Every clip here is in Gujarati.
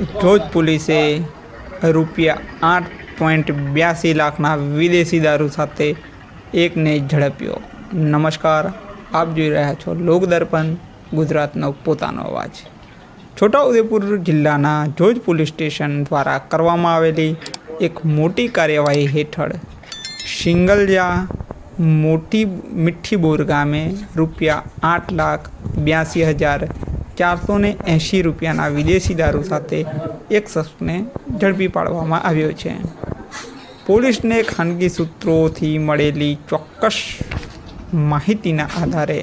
જોજ પોલીસે રૂપિયા આઠ પોઈન્ટ બ્યાસી લાખના વિદેશી દારૂ સાથે એકને ઝડપ્યો. નમસ્કાર, આપ જોઈ રહ્યા છો લોકદર્પણ ગુજરાતનો પોતાનો અવાજ. છોટાઉદેપુર જિલ્લાના જોજ પોલીસ સ્ટેશન દ્વારા કરવામાં આવેલી એક મોટી કાર્યવાહી હેઠળ સિંગલજા મોટી મીઠી બોર ગામે રૂપિયા આઠ લાખ બ્યાસી હજાર ચારસો ને એંશી રૂપિયાના વિદેશી દારૂ સાથે એક શખ્સને ઝડપી પાડવામાં આવ્યો છે. પોલીસને ખાનગી સૂત્રોથી મળેલી ચોક્કસ માહિતીના આધારે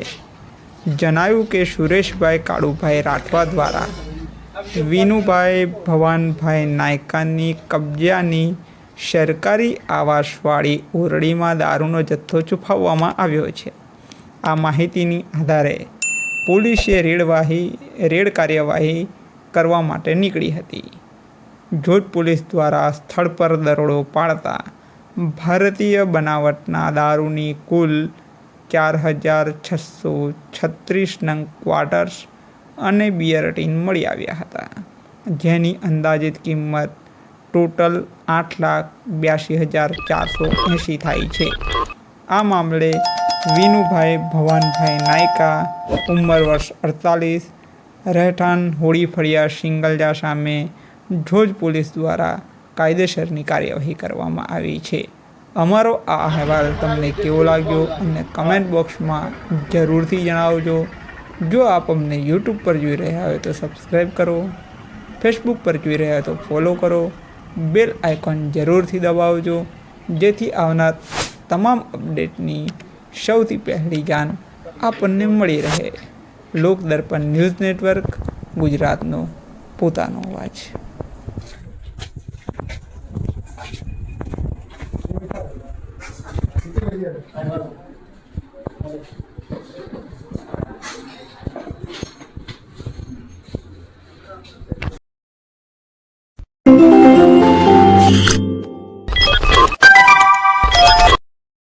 જણાવ્યું કે સુરેશભાઈ કાળુભાઈ રાઠવા દ્વારા વિનુભાઈ ભવાનભાઈ નાયકાની કબજાની સરકારી આવાસવાળી ઓરડીમાં દારૂનો જથ્થો છુપાવવામાં આવ્યો છે. આ માહિતીની આધારે પોલીસે રેડવાહી, રેડ કાર્યવાહી કરવા માટે નીકળી હતી. જોધ પોલીસ દ્વારા સ્થળ પર દરોડો પાડતા ભારતીય બનાવટના દારૂની કુલ ચાર હજાર છસો છત્રીસ નંગ ક્વાર્ટર્સ અને બિયર ટીન મળી આવ્યા હતા. જેની અંદાજિત કિંમત ટોટલ આઠ લાખ બ્યાસી હજાર ચારસો એંશી થાય છે. આ મામલે વિનુભાઈ ભવાનભાઈ નાયકા, ઉંમર વર્ષ અડતાલીસ, રહેઠાણ હોળી ફળિયા સિંગલજા સામે જોજ પોલીસ દ્વારા કાયદેસરની કાર્યવાહી કરવામાં આવી છે. અમારો આ અહેવાલ તમને કેવો લાગ્યો અમને કમેન્ટ બોક્સમાં જરૂરથી જણાવજો. જો આપ અમને યુટ્યુબ પર જોઈ રહ્યા હોય તો સબસ્ક્રાઈબ કરો ફેસબુક પર જોઈ રહ્યા હોય તો ફોલો કરો બેલ આઇકોન જરૂરથી દબાવજો, જેથી આવનાર તમામ અપડેટની સૌથી પહેલી જ્ઞાન આપણને મળી રહે લોક દર્પણ ન્યૂઝ નેટવર્ક, ગુજરાતનો પોતાનો અવાજ